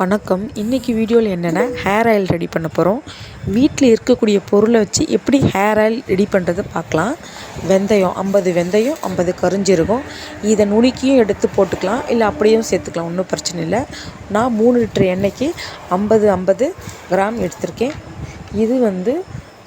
வணக்கம். இன்றைக்கி வீடியோவில் என்னென்னா ஹேர் ஆயில் ரெடி பண்ண போகிறோம் வீட்டில் இருக்கக்கூடிய பொருளை வச்சு எப்படி ஹேர் ஆயில் ரெடி பண்ணுறதை பார்க்கலாம். வெந்தயம் ஐம்பது வெந்தயம் ஐம்பது கரிஞ்சிருக்கும் இதை நுணுக்கியும் எடுத்து போட்டுக்கலாம். இல்லை அப்படியும் சேர்த்துக்கலாம். ஒன்றும் பிரச்சனை இல்லை. நான் மூணு லிட்டர் எண்ணெய்க்கு ஐம்பது ஐம்பது கிராம் எடுத்திருக்கேன். இது வந்து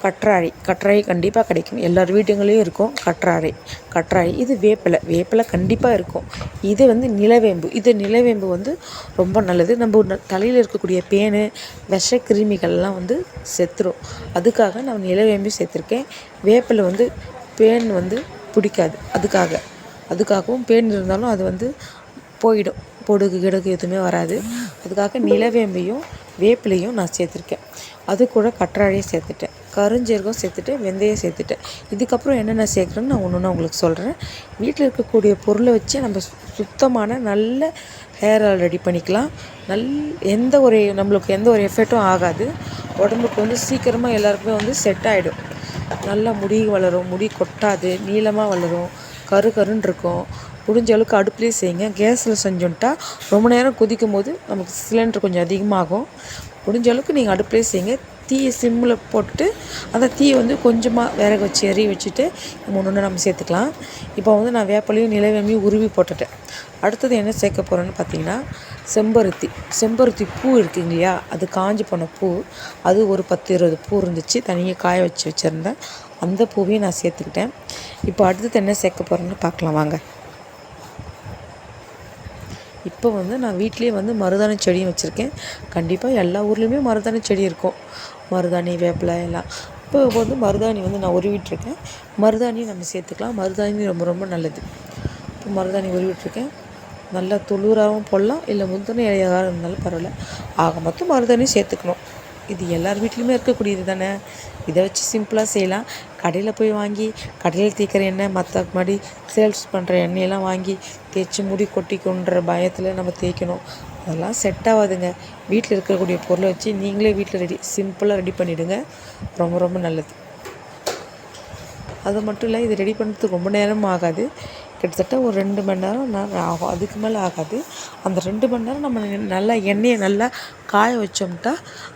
கற்றாழை. கற்றாழை கண்டிப்பாக கிடைக்கும். எல்லார் வீட்டுங்களையும் இருக்கும் கற்றாழை. கற்றாழை இது வேப்பிலை. வேப்பிலை கண்டிப்பாக இருக்கும். இது வந்து நிலவேம்பு. இது நிலவேம்பு வந்து ரொம்ப நல்லது. நம்ம தலையில் இருக்கக்கூடிய பேனு விஷ கிருமிகள்லாம் வந்து செத்துரும். அதுக்காக நான் நிலவேம்பு சேர்த்துருக்கேன். வேப்பிலை வந்து பேன் வந்து பிடிக்காது. அதுக்காக. அதுக்காகவும் பேன் இருந்தாலும் அது வந்து போயிடும். பொடுகு கிடகு எதுவுமே வராது. அதுக்காக நிலவேம்பையும் வேப்பிலையும் நான் சேர்த்துருக்கேன். அது கூட கற்றாழையும் சேர்த்துட்டேன். கருஞ்சீரகம் சேர்த்துட்டு வெந்தயம் சேர்த்துட்டேன் இதுக்கப்புறம் என்னென்ன சேர்க்குறேன்னு நான் ஒன்று ஒன்று உங்களுக்கு சொல்கிறேன் வீட்டில் இருக்கக்கூடிய பொருளை வச்சு நம்ம சு- சுத்தமான நல்ல ஹேர் ஆயில் ரெடி பண்ணிக்கலாம். நல் எந்த ஒரு நம்மளுக்கு எந்த ஒரு எஃபெக்ட்டும் ஆகாது. உடம்புக்கு வந்து சீக்கிரமாக எல்லாருக்குமே வந்து செட் ஆகிடும் நல்லா முடி வளரும் முடி கொட்டாது நீளமாக வளரும் கரு கருன்னு இருக்கும். முடிஞ்ச அளவுக்கு அடுப்புலேயே செய்யுங்க. கேஸில் செஞ்சோன்ட்டா ரொம்ப நேரம் கொதிக்கும் போது நமக்கு சிலிண்டர் கொஞ்சம் அதிகமாகும். முடிஞ்ச அளவுக்கு நீங்கள் அடுப்புலேயே செய்யுங்க. தீயை சிம்மில் போட்டு அந்த தீயை வந்து கொஞ்சமாக விறகு வச்சு எறி வச்சுட்டு நம்ம ஒன்று நம்ம சேர்த்துக்கலாம். இப்போ வந்து நான் வேப்பலையும் நிலவேமையும் உருவி போட்டுட்டேன். அடுத்தது என்ன சேர்க்க போகிறேன்னு பார்த்தீங்கன்னா செம்பருத்தி. செம்பருத்தி பூ இருக்குங்க இல்லையா? அது காஞ்சி போன பூ. அது ஒரு பத்து இருபது பூ இருந்துச்சு. தனியாக காய வச்சு வச்சுருந்தேன். அந்த பூவையும் நான் சேர்த்துக்கிட்டேன். இப்போ அடுத்தது என்ன சேர்க்க போகிறேன்னு பார்க்கலாம். வாங்க. இப்போ வந்து நான் வீட்டிலேயே வந்து மருதாணி செடியும் வச்சுருக்கேன். கண்டிப்பாக எல்லா ஊர்லேயுமே மருதாணி செடி இருக்கும். மருதாணி வேப்பிலை எல்லாம். இப்போ வந்து மருதாணி வந்து நான் உருவிட்டுருக்கேன். மருதாணியும் நம்ம சேர்த்துக்கலாம். மருதாணி ரொம்ப ரொம்ப நல்லது. இப்போ மருதாணி உருவிட்டுருக்கேன். நல்லா துளுராகவும் போடலாம். இல்லை முந்தின இலையாக இருந்தாலும் பரவாயில்ல. ஆக மொத்தம் மருதாணி சேர்த்துக்கணும். இது எல்லார் வீட்லேயுமே இருக்கக்கூடியது தானே? இதை வச்சு சிம்பிளாக செய்யலாம். கடையில் போய் வாங்கி கடையில் தீக்கிற எண்ணெய் மற்ற மாதிரி சேல்ஸ் பண்ணுற எண்ணெயெல்லாம் வாங்கி தேய்ச்சி முடி கொட்டிக்கொன்ற பயத்தில் நம்ம தேய்க்கணும். அதெல்லாம் செட் ஆகாதுங்க வீட்டில் இருக்கக்கூடிய பொருளை வச்சு நீங்களே வீட்டில் ரெடி சிம்பிளாக ரெடி பண்ணிவிடுங்க ரொம்ப ரொம்ப நல்லது. அது மட்டும் இல்லை இது ரெடி பண்ணுறதுக்கு ரொம்ப நேரம் ஆகாது. கிட்டத்தட்ட ஒரு ரெண்டு மணி நேரம் ஆகும். அதுக்கு மேலே ஆகாது. அந்த ரெண்டு மணி நேரம் நம்ம நல்லா எண்ணெயை நல்லா காய வச்சோம்ட்டா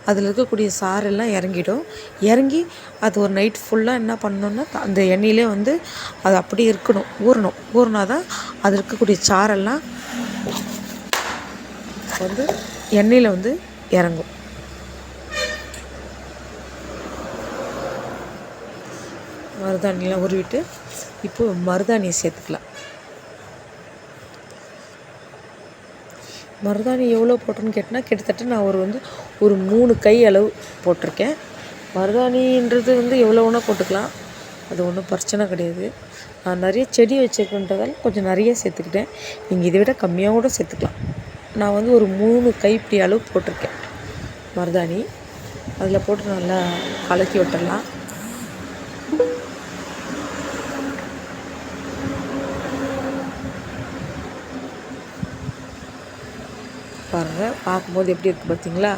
அதில் இருக்கக்கூடிய சாரெல்லாம் இறங்கிடும். இறங்கி அது ஒரு நைட் ஃபுல்லாக என்ன பண்ணணுன்னா அந்த எண்ணெயிலே வந்து அது அப்படியே இருக்கணும். ஊறணும். ஊறினா தான் அது இருக்கக்கூடிய சாரெல்லாம் வந்து எண்ணெயில் வந்து இறங்கும். மருதாணிலாம் உருவிட்டு இப்போ மருதாணியை சேர்த்துக்கலாம். மருதாணி எவ்வளோ போட்டோன்னு கேட்டினா கிட்டத்தட்ட நான் ஒரு வந்து ஒரு மூணு கை அளவு போட்டிருக்கேன். மருதாணின்றது வந்து எவ்வளோ வேணால் போட்டுக்கலாம். அது ஒன்றும் பிரச்சனை கிடையாது. நான் நிறைய செடி வச்சுருக்கன்றதால கொஞ்சம் நிறைய சேர்த்துக்கிட்டேன். நீங்கள் இதை விட கம்மியாக கூட சேர்த்துக்கலாம். நான் வந்து ஒரு மூணு கைப்பிடி அளவு போட்டிருக்கேன். மருதாணி. அதில் போட்டு நல்லா கலக்கி விட்டுடலாம். பாருங்கள் பார்க்கும்போது எப்படி இருக்குது பார்த்தீங்களா?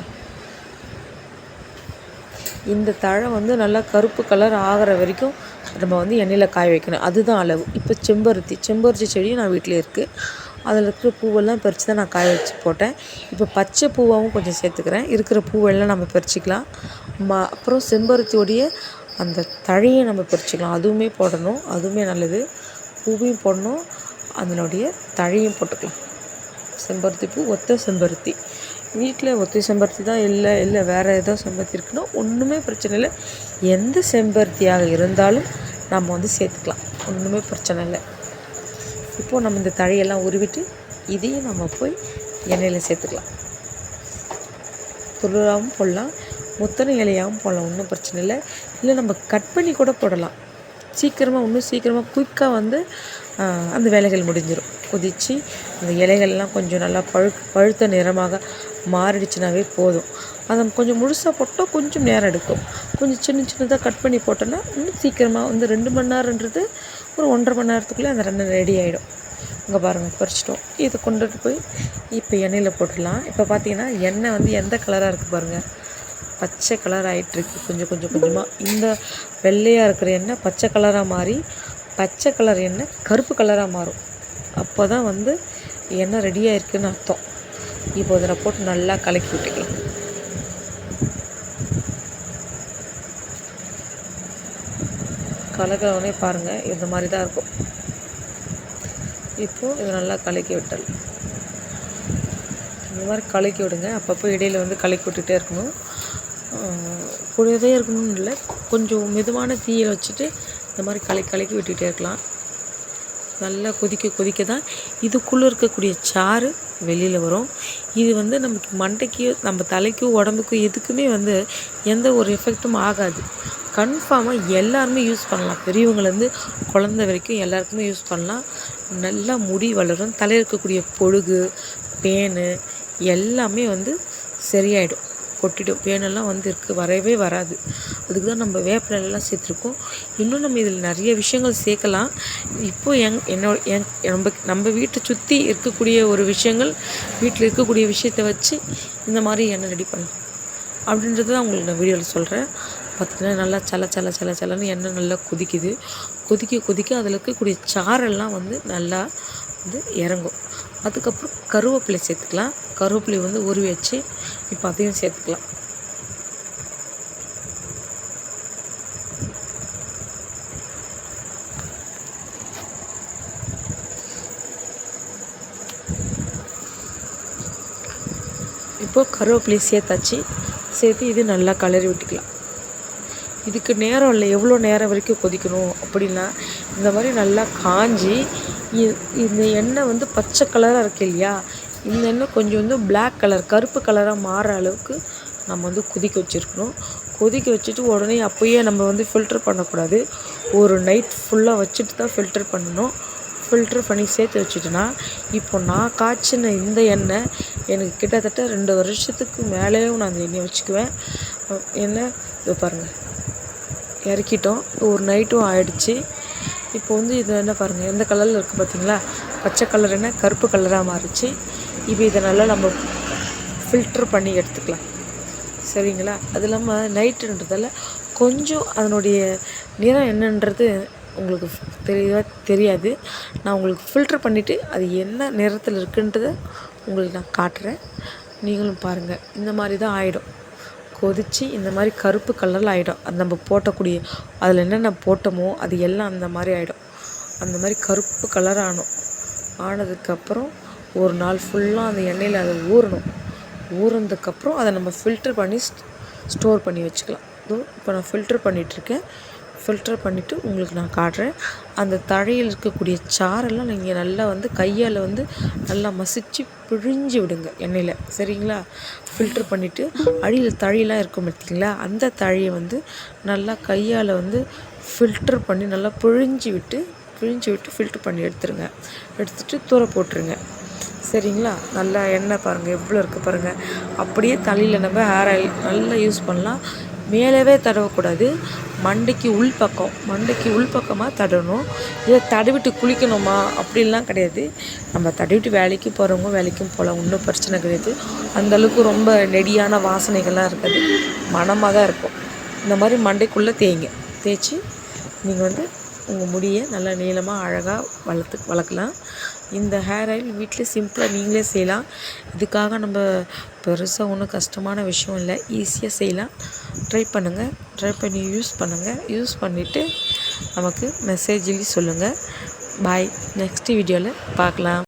இந்த தழை வந்து நல்லா கருப்பு கலர் ஆகிற வரைக்கும் நம்ம வந்து எண்ணெயில் காய வைக்கணும். அதுதான் அளவு. இப்போ செம்பருத்தி செம்பருத்தி செடியும் நான் வீட்டில் இருக்குது அதில் இருக்கிற பூவெல்லாம் பறித்து தான் நான் காய வச்சு போட்டேன். இப்போ பச்சை பூவாகவும் கொஞ்சம் சேர்த்துக்கிறேன். இருக்கிற பூவெல்லாம் நம்ம பறிச்சிக்கலாம். ம அப்புறம் செம்பருத்தியோடைய அந்த தழையை நம்ம பறிச்சிக்கலாம். அதுவுமே போடணும். அதுவுமே நல்லது. பூவையும் போடணும். அதனுடைய தழையும் போட்டுக்கலாம். செம்பருத்தி பூ ஒத்த செம்பருத்தி. வீட்டில் ஒத்த செம்பருத்தி தான் இல்லை இல்லை வேறு ஏதோ செம்பருத்தி இருக்குன்னா ஒன்றுமே பிரச்சனை இல்லை. எந்த செம்பருத்தியாக இருந்தாலும் நம்ம வந்து சேர்த்துக்கலாம். ஒன்றுமே பிரச்சனை இல்லை. இப்போது நம்ம இந்த தழையெல்லாம் உருவிட்டு இதையும் நம்ம போய் எண்ணெயில் சேர்த்துக்கலாம். துளுராகவும் போடலாம். முத்தனை இலையாகவும் போடலாம். ஒன்றும் பிரச்சனை இல்லை. இல்லை நம்ம கட் பண்ணி கூட போடலாம். சீக்கிரமாக இன்னும் சீக்கிரமாக குயிக்காக வந்து அந்த வேலைகள் முடிஞ்சிடும் கொதித்து அந்த இலைகள்லாம் கொஞ்சம் நல்லா பழு பழுத்த நிறமாக மாறிடுச்சுனாவே போதும். அதை கொஞ்சம் முழுசாக போட்டால் கொஞ்சம் நேரம் எடுக்கும். கொஞ்சம் சின்ன சின்னதாக கட் பண்ணி போட்டோன்னா இன்னும் சீக்கிரமாக வந்து ரெண்டு மணி நேரன்றது ஒரு ஒன்றரை மணி நேரத்துக்குள்ளே அந்த ரெண்டு ரெடி ஆகிடும் இங்கே பாருங்கள் பறிச்சிட்டோம். இதை கொண்டுட்டு போய் இப்போ எண்ணெயில் போட்டுடலாம். இப்போ பார்த்தீங்கன்னா எண்ணெய் வந்து எந்த கலராக இருக்குது பாருங்கள் பச்சை கலர் ஆகிட்டுருக்கு கொஞ்சம் கொஞ்சம் கொஞ்சமாக இந்த வெள்ளையாக இருக்கிற எண்ணெய் பச்சை கலராக மாறி பச்சை கலர் எண்ணெய் கருப்பு கலராக மாறும். அப்போ தான் வந்து எண்ணெய் ரெடியாக இருக்குதுன்னு அர்த்தம். இப்போ இதில் போட்டு நல்லா கலக்கி விட்டுக்கலாம். கலக்கிறவனே பாருங்கள் இந்த மாதிரி தான் இருக்கும். இப்போது இதை நல்லா கலக்கி விட்டல். இந்த மாதிரி கலக்கி விடுங்க. அப்பப்போ இடையில் வந்து கலக்கி விட்டுட்டே இருக்கணும். கூடவே இருக்கணும்னு இல்லை கொஞ்சம் மெதுவான தீயை வச்சுட்டு இந்த மாதிரி கலக்கி கலக்கி விட்டுகிட்டே இருக்கலாம். நல்லா கொதிக்க கொதிக்க தான் இதுக்குள்ளே இருக்கக்கூடிய சாறு வெளியில் வரும். இது வந்து நமக்கு மண்டைக்கு நம்ம தலைக்கும் உடம்புக்கும் எதுக்குமே வந்து எந்த ஒரு எஃபெக்ட்டும் ஆகாது. கன்ஃபார்மாக எல்லாருமே யூஸ் பண்ணலாம். பெரியவங்கலேருந்து குழந்த வரைக்கும் எல்லாருக்குமே யூஸ் பண்ணலாம். நல்லா முடி வளரும். தலையில் இருக்கக்கூடிய பொழுகு பேனு எல்லாமே வந்து சரியாயிடும். கொட்டிடும். பேனெல்லாம் வந்து இருக்குது வரவே வராது. அதுக்கு தான் நம்ம வேப்பிலெல்லாம் சேர்த்துருக்கோம். இன்னும் நம்ம இதில் நிறைய விஷயங்கள் சேர்க்கலாம். இப்போது எங் என்னோட என் நம்ம நம்ம வீட்டை சுற்றி இருக்கக்கூடிய ஒரு விஷயங்கள் வீட்டில் இருக்கக்கூடிய விஷயத்தை வச்சு இந்த மாதிரி எண்ணெய் ரெடி பண்ணலாம். அப்படின்றது தான் உங்களுக்கு நான் வீடியோவில் சொல்கிறேன் பார்த்திங்கன்னா நல்லா சல சல சல சலன்னு எண்ணெய் நல்லா கொதிக்குது. கொதிக்க கொதிக்க அதில் இருக்கக்கூடிய சாரெல்லாம் வந்து நல்லா வந்து இறங்கும். அதுக்கப்புறம் கருவேப்பிலை சேர்த்துக்கலாம். கருவேப்பிலை வந்து உருவி வச்சு இப்போ அதையும் சேர்த்துக்கலாம். இப்போது கருவேப்பிலை சேர்த்தாச்சு. சேர்த்து இது நல்லா கலரி விட்டுக்கலாம். இதுக்கு நேரம் இல்லை. எவ்வளோ நேரம் வரைக்கும் கொதிக்கணும் அப்படின்னா இந்த மாதிரி நல்லா காஞ்சி இந்த எண்ணெய் வந்து பச்சை கலராக இருக்கு இல்லையா? இந்த எண்ணெய் கொஞ்சம் வந்து பிளாக் கலர் கருப்பு கலராக மாற அளவுக்கு நம்ம வந்து கொதிக்க வச்சுருக்கணும். கொதிக்க வச்சுட்டு உடனே அப்போயே நம்ம வந்து ஃபில்டர் பண்ணக்கூடாது. ஒரு நைட் ஃபுல்லாக வச்சுட்டு தான் ஃபில்டர் பண்ணணும். ஃபில்ட்ரு பண்ணி சேர்த்து வச்சுட்டேன்னா இப்போ நான் காய்ச்சின இந்த எண்ணெய் எனக்கு கிட்டத்தட்ட ரெண்டு வருஷத்துக்கு மேலேயும் நான் அந்த எண்ணெயை வச்சுக்குவேன். எண்ணெய் இது பாருங்கள் இறக்கிட்டோம். ஒரு நைட்டும் ஆயிடுச்சு. இப்போ வந்து இது என்ன பாருங்கள் எந்த கலரில் இருக்குது பார்த்தீங்களா? பச்சை கலர் என்ன? கருப்பு கலராக மாறிச்சு. இப்போ இதை நல்லா நம்ம ஃபில்ட்ரு பண்ணி எடுத்துக்கலாம். சரிங்களா? அது இல்லாமல் நைட்டுன்றதால கொஞ்சம் அதனுடைய நிறம் என்னன்றது உங்களுக்கு தெரியவே தெரியாது. நான் உங்களுக்கு ஃபில்ட்ரு பண்ணிவிட்டு அது என்ன நிறத்தில் இருக்குன்றதை உங்களுக்கு நான் காட்டுறேன். நீங்களும் பாருங்கள் இந்த மாதிரி தான் ஆகிடும் கொதித்து இந்த மாதிரி கருப்பு கலரில் ஆகிடும் அது நம்ம போட்டக்கூடிய அதில் என்னென்ன போட்டோமோ அது எல்லாம் அந்த மாதிரி ஆகிடும் அந்த மாதிரி கருப்பு கலர் ஆனோம். ஆனதுக்கப்புறம் ஒரு நாள் ஃபுல்லாக அந்த எண்ணெயில் அதை ஊறணும். ஊறினதுக்கப்புறம் அதை நம்ம ஃபில்ட்ரு பண்ணி ஸ்டோர் பண்ணி வச்சுக்கலாம். இப்போ நான் ஃபில்ட்ரு பண்ணிகிட்ருக்கேன் ஃபில்டர் பண்ணிவிட்டு உங்களுக்கு நான் காட்டுறேன். அந்த தழையில் இருக்கக்கூடிய சாரெல்லாம் நீங்கள் நல்லா வந்து கையால் வந்து நல்லா மசித்து பிழிஞ்சு விடுங்க எண்ணெயில். சரிங்களா? ஃபில்ட்ரு பண்ணிவிட்டு அடியில் தழையெல்லாம் இருக்கும் பார்த்தீங்களா அந்த தழையை வந்து நல்லா கையால் வந்து ஃபில்ட்ரு பண்ணி நல்லா பிழிஞ்சு விட்டு பிழிஞ்சு விட்டு ஃபில்ட்ரு பண்ணி எடுத்துருங்க. எடுத்துகிட்டு தூர போட்டுருங்க. சரிங்களா? நல்லா எண்ணெய் பாருங்கள் எவ்வளோ இருக்குது பாருங்கள் அப்படியே தலையில் நம்ம ஹேர் ஆயில் நல்லா யூஸ் பண்ணலாம். மேலவே தடவக்கூடாது. மண்டைக்கு உள் பக்கம் மண்டைக்கு உள் பக்கமாக தடவணும் இதை தடவிட்டு குளிக்கணுமா? அப்படின்லாம் கிடையாது. நம்ம தடவிட்டு வேலைக்கு போகிறவங்க வேலைக்கும் போகலாம். ஒன்றும் பிரச்சனை கிடையாது. அந்தளவுக்கு ரொம்ப நெடியான வாசனைகள்லாம் இருக்காது. மனமாக தான் இருக்கும். இந்த மாதிரி மண்டைக்குள்ளே தேய்ங்க. தேய்ச்சி நீங்கள் வந்து உங்கள் முடியை நல்லா நீளமாக அழகாக வளர்த்து வளர்க்கலாம். இந்த ஹேர் ஆயில் வீட்டில் சிம்பிளாக நீங்களே செய்யலாம். இதுக்காக நம்ம பெருசாக ஒன்றும் கஷ்டமான விஷயம் இல்லை. ஈஸியாக செய்யலாம். ட்ரை பண்ணுங்கள் ட்ரை பண்ணி யூஸ் பண்ணுங்கள் யூஸ் பண்ணிவிட்டு நமக்கு மெசேஜ்லேயும் சொல்லுங்கள் பாய் நெக்ஸ்ட் வீடியோவில் பார்க்கலாம்.